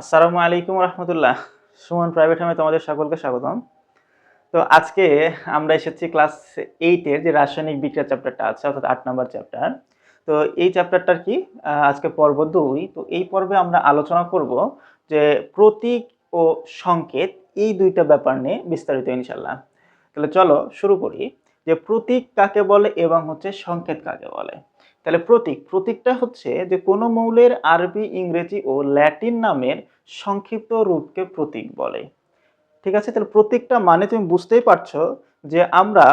আসসালামু আলাইকুম রহমতুল্লাহ। সুমন প্রাইভেট হোমে তোমাদের সকলকে স্বাগতম। তো আজকে আমরা এসেছি ক্লাস এইটের যে রাসায়নিক বিক্রিয়া চ্যাপ্টারটা আছে, অর্থাৎ আট নম্বর চ্যাপ্টার তো এই চ্যাপ্টারটার কি? আজকে পর্ব দুই। তো এই পর্বে আমরা আলোচনা করব যে প্রতীক ও সংকেত এই দুইটা ব্যাপার নিয়ে বিস্তারিত ইনশাল্লাহ তাহলে চলো শুরু করি যে প্রতীক কাকে বলে এবং হচ্ছে সংকেত কাকে বলে। তাহলে প্রতীক, প্রতীকটা হচ্ছে যে কোনো মৌলের আরবি, ইংরেজি ও ল্যাটিন নামের সংক্ষিপ্ত রূপকে প্রতীক বলে। ঠিক আছে? তাহলে প্রতীকটা মানে তুমি বুঝতেই পারছ যে আমরা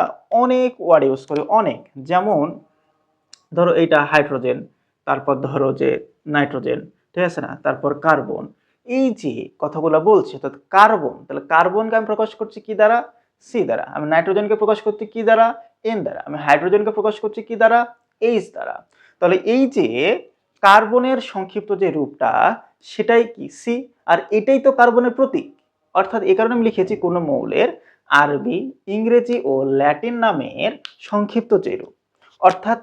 অনেক ওয়ার্ড ইউজ করি, অনেক। যেমন ধরো এইটা হাইড্রোজেন তারপর ধরো যে নাইট্রোজেন ঠিক আছে না? তারপর কার্বন এই যে কথাগুলো বলছি, অর্থাৎ কার্বন তাহলে কার্বনকে আমি প্রকাশ করছি কি দ্বারা? সি দ্বারা। আমি নাইট্রোজেনকে প্রকাশ করছি কি দ্বারা? এন দ্বারা। আমি হাইড্রোজেনকে প্রকাশ করছি কি দ্বারা? এইচ দ্বারা। তাহলে এই যে কার্বনের সংক্ষিপ্ত যে রূপটা, সেটাই কি সি আর এটাই তো কার্বনের প্রতীক। অর্থাৎ এই কারণে আমি লিখেছি কোনো মৌলের আরবি, ইংরেজি ও ল্যাটিন নামের সংক্ষিপ্ত যে রূপ। অর্থাৎ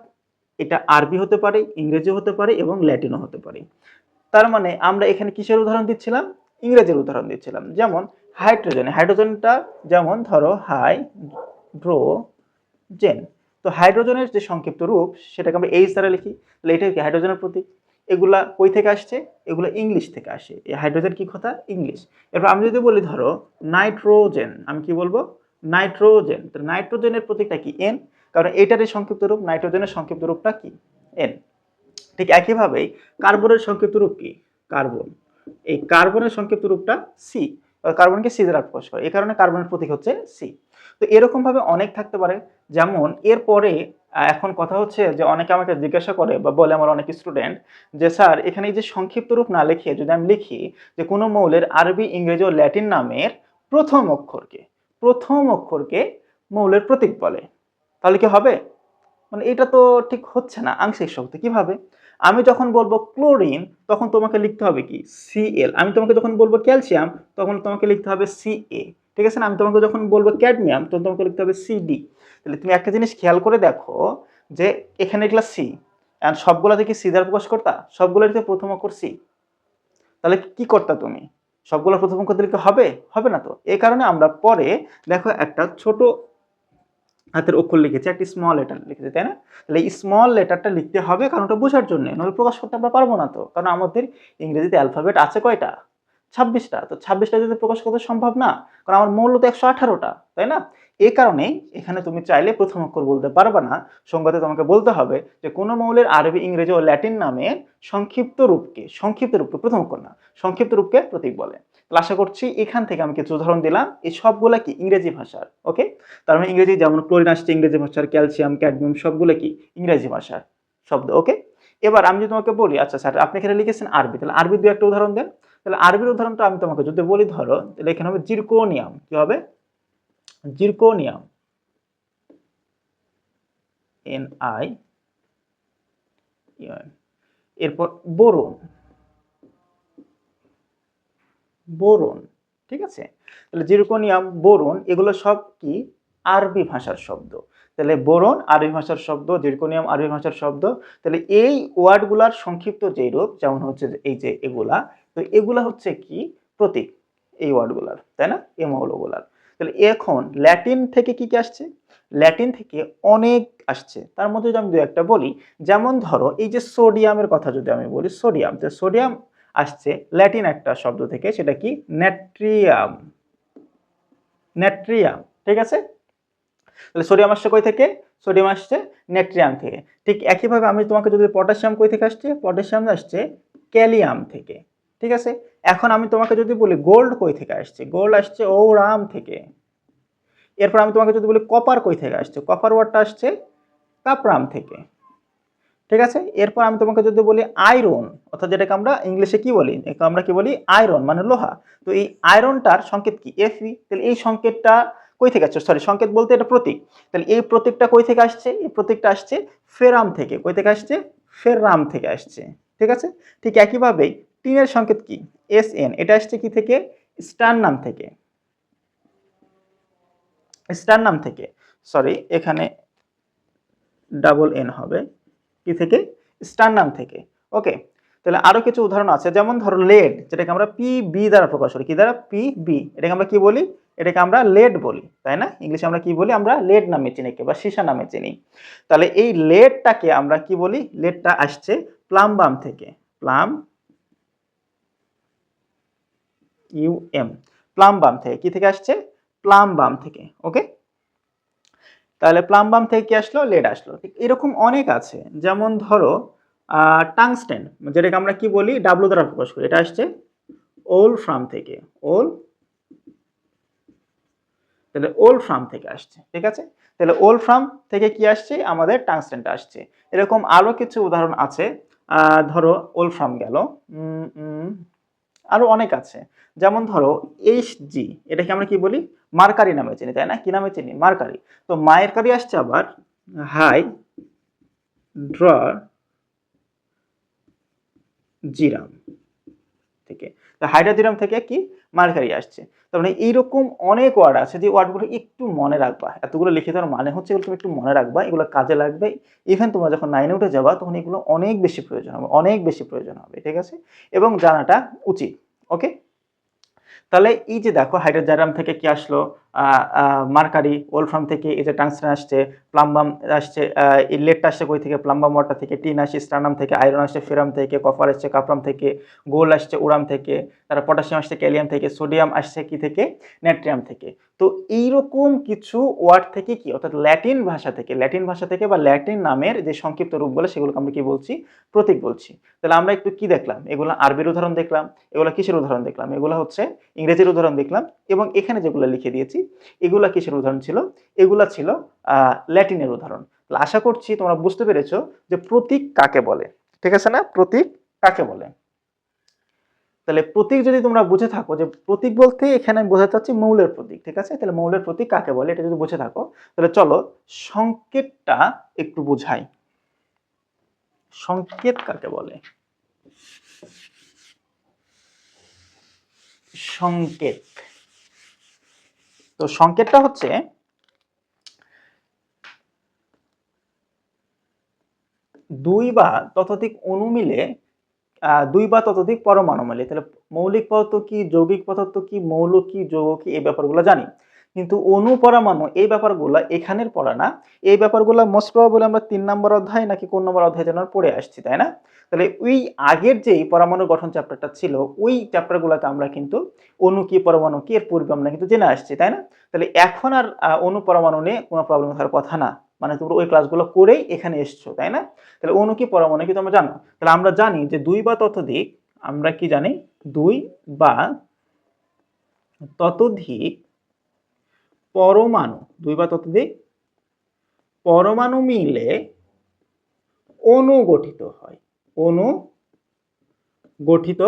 এটা আরবি হতে পারে ইংরেজি হতে পারে এবং ল্যাটিনও হতে পারে। তার মানে আমরা এখানে কিসের উদাহরণ দিচ্ছিলাম? ইংরেজির উদাহরণ দিচ্ছিলাম। যেমন হাইড্রোজেন, হাইড্রোজেনটা যেমন ধরো হাইড্রোজেন তো হাইড্রোজেনের যে সংক্ষিপ্ত রূপ, সেটাকে আমরা এইচ দ্বারা লিখি। তাহলে এটা কি? হাইড্রোজেনের প্রতীক। এগুলা কই থেকে আসছে? এগুলো ইংলিশ থেকে আসে। এই হাইড্রোজেন কি কথা? ইংলিশ। এরপর আমি যদি বলি, ধরো, নাইট্রোজেন, আমি কি বলব? নাইট্রোজেন। তো নাইট্রোজেনের প্রতীকটা কি? এন কারণ এটার সংক্ষিপ্ত রূপ, নাইট্রোজেনের সংক্ষিপ্ত রূপটা কি? এন ঠিক একইভাবেই কার্বনের সংক্ষিপ্ত রূপ কি? কার্বন। এই কার্বনের সংক্ষিপ্ত রূপটা সি কার্বনকে সি দ্বারা প্রকাশ করে। এই কারণে কার্বনের প্রতীক হচ্ছে সি। তো এরকম ভাবে অনেক থাকতে পারে, যেমন এরপরে এখন কথা হচ্ছে যে অনেকে আমাকে জিজ্ঞাসা করে বা বলে আমার অনেক স্টুডেন্ট যে, স্যার, এখানে যে সংক্ষিপ্ত রূপ না লিখে যদি আমি লিখি যে কোনো মৌলের আরবি, ইংরেজি ও ল্যাটিন নামের প্রথম অক্ষরকে প্রথম অক্ষরকে মৌলের প্রতীক বলে, তাহলে কি হবে? মানে এটা তো ঠিক হচ্ছে না, আংশিক শক্তি কীভাবে? আমি যখন বলব ক্লোরিন, তখন তোমাকে লিখতে হবে কি? সিএল আমি তোমাকে যখন বলব ক্যালসিয়াম, তখন তোমাকে লিখতে হবে সিএ ঠিক আছে না? আমি তোমাকে যখন বলব ক্যাডমিয়াম, তখন তোমাকে লিখতে হবে সিডি তাহলে তুমি একটা জিনিস খেয়াল করে দেখো যে এখানে এগুলা সি আর সবগুলোতে কি সি প্রকাশ করতা? সবগুলোতে প্রথম অক্ষর সি তাহলে কি করতা তুমি? সবগুলো প্রথম অক্ষর দিলে হবে? হবে না তো। এই কারণে আমরা পরে দেখো একটা ছোট হাতের অক্ষর লিখেছে, একটি স্মল লেটার লিখেছে, তাই না? তাহলে এই স্মল লেটারটা লিখতে হবে কারণ ওটা বোঝার জন্য, নাহলে প্রকাশ করতে আমরা পারব না তো। কারণ আমাদের ইংরেজিতে অ্যালফাবেট আছে কয়টা? ছাব্বিশটা, তো ছাব্বিশটা যদি প্রকাশ করতে সম্ভব না, কারণ আমার মূল্য তো একশো আঠারোটা, তাই না? এ কারণেই এখানে তুমি চাইলে প্রথম অক্ষর বলতে পারবে না। সঙ্গতে তোমাকে বলতে হবে যে কোনো মৌলের আরবি, ইংরেজি ও ল্যাটিন নামে সংক্ষিপ্ত রূপকে সংক্ষিপ্ত রূপকে প্রথম অক্ষর না, সংক্ষিপ্ত রূপকে প্রতীক বলে। তাহলে আশা করছি এখান থেকে আমি কিছু উদাহরণ দিলাম। এই সবগুলা কি? ইংরেজি ভাষার, ওকে? তার মানে ইংরেজি যেমন ক্লোরিন আসছে ইংরেজি ভাষার, ক্যালসিয়াম, ক্যাডমিয়াম, সবগুলো কি? ইংরেজি ভাষার শব্দ, ওকে? এবার আমি যদি তোমাকে বলি আচ্ছা স্যার, আপনি এখানে লিখেছেন আরবি, তাহলে আরবি দু একটা উদাহরণ দেন। তাহলে আরবির উদাহরণটা আমি তোমাকে যদি বলি, ধরো, তাহলে এখানে হবে জিরকোনিয়াম, কি হবে? জিরকোনিয়াম, এন আই এরপর বোরন বোরন, ঠিক আছে? তাহলে জিরকোনিয়াম, বোরন, এগুলো সব কি? আরবি ভাষার শব্দ। তাহলে বোরন আরবি ভাষার শব্দ, জিরকোনিয়াম আরবি ভাষার শব্দ, তাহলে এই ওয়ার্ডগুলার সংক্ষিপ্ত যে রূপ, যেমন হচ্ছে এই যে এগুলা, তো এগুলা হচ্ছে কি? প্রতীক এই ওয়ার্ডগুলার, তাই না? এই মৌলগুলার। তাহলে এখন ল্যাটিন থেকে কি কি আসছে? ল্যাটিন থেকে অনেক আসছে। তার মধ্যে যদি আমি দু একটা বলি, যেমন ধরো এই যে সোডিয়ামের কথা যদি আমি বলি, সোডিয়াম, তো সোডিয়াম আসছে ল্যাটিন একটা শব্দ থেকে, সেটা কি? ন্যাট্রিয়াম ন্যাট্রিয়াম ঠিক আছে? তাহলে সোডিয়াম আসছে কই থেকে? সোডিয়াম আসছে নেট্রিয়াম থেকে। ঠিক একইভাবে আমি তোমাকে যদি পটাশিয়াম কই থেকে আসছে? পটাশিয়াম আসছে ক্যালিয়াম থেকে। ঠিক আছে? এখন আমি তোমাকে যদি বলি গোল্ড কই থেকে আসছে? গোল্ড আসছে ওরাম থেকে। এরপর আমি তোমাকে যদি বলি কপার কই থেকে আসছে? কপার ওয়ার্ডটা আসছে কাপরাম থেকে। ঠিক আছে? এরপর আমি তোমাকে যদি বলি আয়রন অর্থাৎ যেটাকে আমরা ইংলিশে কি বলি? আমরা কি বলি? আয়রন মানে লোহা। তো এই আয়রনটার সংকেত কি? এফি তাহলে এই সংকেতটা কই থেকে আসছে? সরি সংকেত বলতে এটা প্রতীক। তাহলে এই প্রতীকটা কই থেকে আসছে? এই প্রতীকটা আসছে ফেরাম থেকে। কই থেকে আসছে? ফেররাম থেকে আসছে। ঠিক আছে? ঠিক একইভাবে টিনের সংকেত কি? এস এন এটা আসছে কি থেকে? স্টার নাম থেকে। স্টার নাম থেকে। সরি এখানে ডাবল এন হবে। কি থেকে? স্টার নাম থেকে। ওকে তাহলে আরও কিছু উদাহরণ আছে। যেমন ধরো লেড, যেটাকে আমরা পি বি দ্বারা প্রকাশ করি। কি দ্বারা? পি বি এটাকে আমরা কি বলি? এটাকে আমরা লেড বলি, তাই না? ইংলিশে আমরা কি বলি? আমরা লেড নামে চিনি কে বা সীসা নামে চিনি। তাহলে এই লেডটাকে আমরা কি বলি? লেডটা আসছে প্লামবাম থেকে। প্লাম ইউ এম প্লাম বাম থেকে। কি থেকে আসছে? প্লাম বাম থেকে ওকে তাহলে প্লাম বাম থেকে কি আসলো? লেড আসলো। ঠিক এরকম অনেক আছে। যেমন ধরো টাংস্টেন যেটাকে আমরা কি বলি? ডাব্লু দ্বারা প্রকাশ করি। এটা আসছে ওল ফ্রাম থেকে। ওল তাহলে ওল ফ্রাম থেকে আসছে ঠিক আছে? তাহলে ওল ফ্রাম থেকে কি আসছে? আমাদের টাংস্টেনটা আসছে। এরকম আরও কিছু উদাহরণ আছে। ধরো ওল ফ্রাম গেল। উম, উম, আরও অনেক আছে। যেমন ধরো এইচ জি এটাকে আমরা কি বলি? মার্কারি নামে চিনি তাই না? কি নামে চিনি? মার্কারি। তো মায়ের কারি আসছে আবার। হাই ড্র জিরাম থেকে। হাইড্রাজিরাম থেকে কি? মার্কারি আসছে। তার মানে এইরকম অনেক ওয়ার্ড আছে যে ওয়ার্ডগুলো একটু মনে রাখবা। এতগুলো লিখে দেওয়ার মানে হচ্ছে এগুলো তুমি একটু মনে রাখবা, এগুলো কাজে লাগবে। ইভেন তোমরা যখন নাইনে উঠে যাবা, তখন এগুলো অনেক বেশি প্রয়োজন হবে, অনেক বেশি প্রয়োজন হবে, ঠিক আছে? এবং জানাটা উচিত ওকে তাহলে এই যে দেখো হাইড্রোজারাম থেকে কি আসলো? মার্কারি ওলফ্রাম থেকে এই যে টাংস্টেন আসছে, প্লাম্বাম আসছে লেটটা আসছে কই থেকে? প্লাম্বাম ওয়াটার থেকে, টিন আসছে স্টার্নাম থেকে, আয়রন আসছে ফেরাম থেকে, কপার আসছে কাপরাম থেকে, গোল আসছে উরাম থেকে, তারপর পটাশিয়াম আসছে ক্যালিয়াম থেকে, সোডিয়াম আসছে কি থেকে? ন্যাট্রিয়াম থেকে। তো এইরকম কিছু ওয়ার্ড থেকে কি? অর্থাৎ ল্যাটিন ভাষা থেকে, ল্যাটিন ভাষা থেকে বা ল্যাটিন নামের যে সংক্ষিপ্ত রূপগুলো সেগুলোকে আমরা কি বলছি? প্রতীক বলছি। তাহলে আমরা একটু কি দেখলাম? এগুলো আরবির উদাহরণ দেখলাম, এগুলো কিসের উদাহরণ দেখলাম? এগুলো হচ্ছে ইংরেজির উদাহরণ দেখলাম এবং এখানে যেগুলো লিখে দিয়েছি এগুলা কিসের উদাহরণ ছিল? এগুলা ছিল ল্যাটিনের উদাহরণ। আশা করছি তোমরা বুঝতে পেরেছ যে প্রতীক কাকে বলে। ঠিক আছে না? প্রতীক কাকে বলে? তাহলে প্রতীক যদি তোমরা বুঝে থাকো যে প্রতীক বলতে এখানে আমি বোঝাতে চাচ্ছি মৌলের প্রতীক, ঠিক আছে? তাহলে মৌলের প্রতীক কাকে বলে এটা যদি বুঝে থাকো, তাহলে চলো সংকেতটা একটু বুঝাই। সংকেত কাকে বলে? সংকেত। তো সংকেতটা হচ্ছে দুই বা ততোধিক অণু মিলে দুই বা ততোধিক পরমাণু মিলে। তাহলে মৌলিক পদার্থ কি, যৌগিক পদার্থ কি, মৌল কি, যৌগ কি, এই ব্যাপারগুলো জানি। কিন্তু অণু পরমাণু এই ব্যাপারগুলো এখানের পড়া না। এই ব্যাপারগুলো মোস্ট প্রবাবলি আমরা তিন নম্বর অধ্যায় নাকি কোন নম্বর অধ্যায় যেন পড়ে আসছি তাই না? তাহলে ওই আগের যেই পরমাণু গঠন চ্যাপ্টারটা ছিল ওই চ্যাপ্টারগুলোতে আমরা কিন্তু অণু কি পরমাণু কি এর পূর্বে আমরা কিন্তু জেনে আসছি তাই না? তাহলে এখন আর আহ, অণু পরমাণু নিয়ে কোনো প্রবলেম থাকার কথা না। মানে তোমরা ওই ক্লাসগুলো করেই এখানে এসছো তাই না? তাহলে অণু কি পরমাণু কি তোমরা জানো? তাহলে আমরা জানি যে দুই বা ততোধিক আমরা কি জানি? দুই বা ততোধিক পরমাণু, দুই বা ততোধিক পরমাণু মিলে অণু গঠিত হয়, অণু গঠিত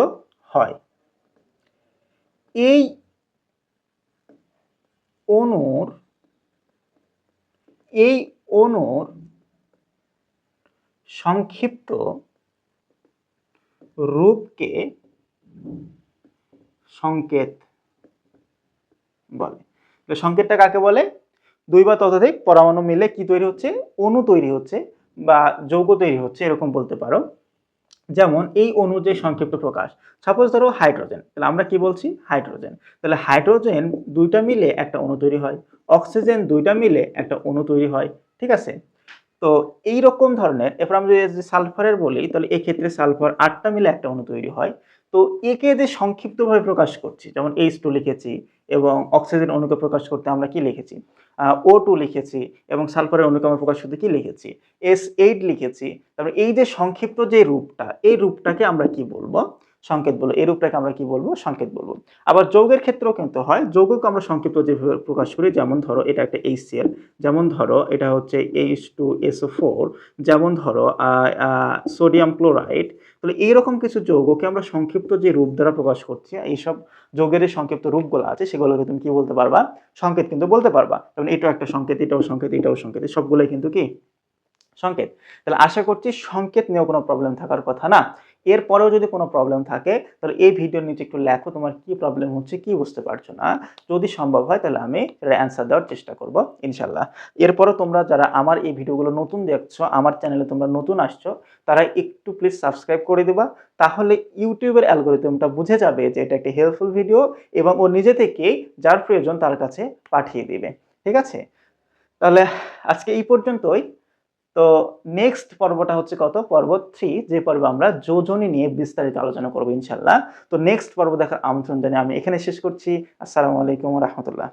হয়। এই অণুর এই অণুর সংক্ষিপ্ত রূপকে সংকেত বলে। সংকেতটা কাকে বলে? দুই বা ততোধিক পরমাণু মিলে কি তৈরি হচ্ছে? অণু তৈরি হচ্ছে বা যৌগ তৈরি হচ্ছে, এরকম বলতে পারো। যেমন এই অণু যে সংক্ষিপ্ত প্রকাশ সাপোজ ধরো হাইড্রোজেন, তাহলে আমরা কি বলছি? হাইড্রোজেন। তাহলে হাইড্রোজেন দুইটা মিলে একটা অণু তৈরি হয়, অক্সিজেন দুইটা মিলে একটা অণু তৈরি হয়, ঠিক আছে? তো এই রকম ধরনের, এরপর আমরা যদি সালফারের বলি, তাহলে এক্ষেত্রে সালফার আটটা মিলে একটা অণু তৈরি হয়। তো একে যে সংক্ষিপ্তভাবে প্রকাশ করছি। যেমন এইচ টু লিখেছি এবং অক্সিজেন অণুকে প্রকাশ করতে আমরা কি লিখেছি? ও টু লিখেছি এবং সালফারের অণুকে আমরা প্রকাশ করতে কি লিখেছি? এস এইট লিখেছি। তারপরে এই যে সংক্ষিপ্ত যে রূপটা, এই রূপটাকে আমরা কি বলব? সংকেত বলব এই রূপটাকে আমরা কি বলব? সংকেত বলব। আবার যৌগের ক্ষেত্রেও কিন্তু হয়, যৌগকে আমরা সংক্ষিপ্ত যেভাবে প্রকাশ করি, যেমন ধরো এটা একটা এইচসিএল যেমন ধরো এটা হচ্ছে এইচ টু এসও ফোর যেমন ধরো সোডিয়াম ক্লোরাইড তাহলে এইরকম কিছু যৌগকে আমরা সংক্ষিপ্ত যে রূপ দ্বারা প্রকাশ করছি, এইসব যৌগের সংক্ষিপ্ত রূপগুলো আছে, সেগুলোকে তুমি কি বলতে পারবা? সংকেত কিন্তু বলতে পারবা। যেমন এটাও একটা সংকেত, এটাও সংকেত এটাও সংকেত সবগুলোই কিন্তু কি? সংকেত। তাহলে আশা করছি সংকেত নিয়েও কোনো প্রবলেম থাকার কথা না। এরপরেও যদি কোনো প্রবলেম থাকে, তাহলে এই ভিডিওর নিচে একটু লেখো তোমার কি প্রবলেম হচ্ছে, কি বুঝতে পারছ না। যদি সম্ভব হয়, তাহলে আমি এর অ্যান্সার দেওয়ার চেষ্টা করব ইনশাল্লাহ এরপরও তোমরা যারা আমার এই ভিডিওগুলো নতুন দেখছ, আমার চ্যানেলে তোমরা নতুন আসছো, তারা একটু প্লিজ সাবস্ক্রাইব করে দিবা, তাহলে ইউটিউবের অ্যালগোরিদমটা বুঝে যাবে যে এটা একটি হেল্পফুল ভিডিও এবং ও নিজে থেকেই যার প্রয়োজন তার কাছে পাঠিয়ে দিবে। ঠিক আছে? তাহলে আজকে এই পর্যন্তই। তো নেক্সট পর্বটা হচ্ছে কত? পর্ব থ্রি যে পর্ব আমরা যোজনী নিয়ে বিস্তারিত আলোচনা করব ইনশাল্লাহ তো নেক্সট পর্ব দেখার আমন্ত্রণ জানিয়ে আমি এখানে শেষ করছি। আসসালামু আলাইকুম রহমতুল্লাহ।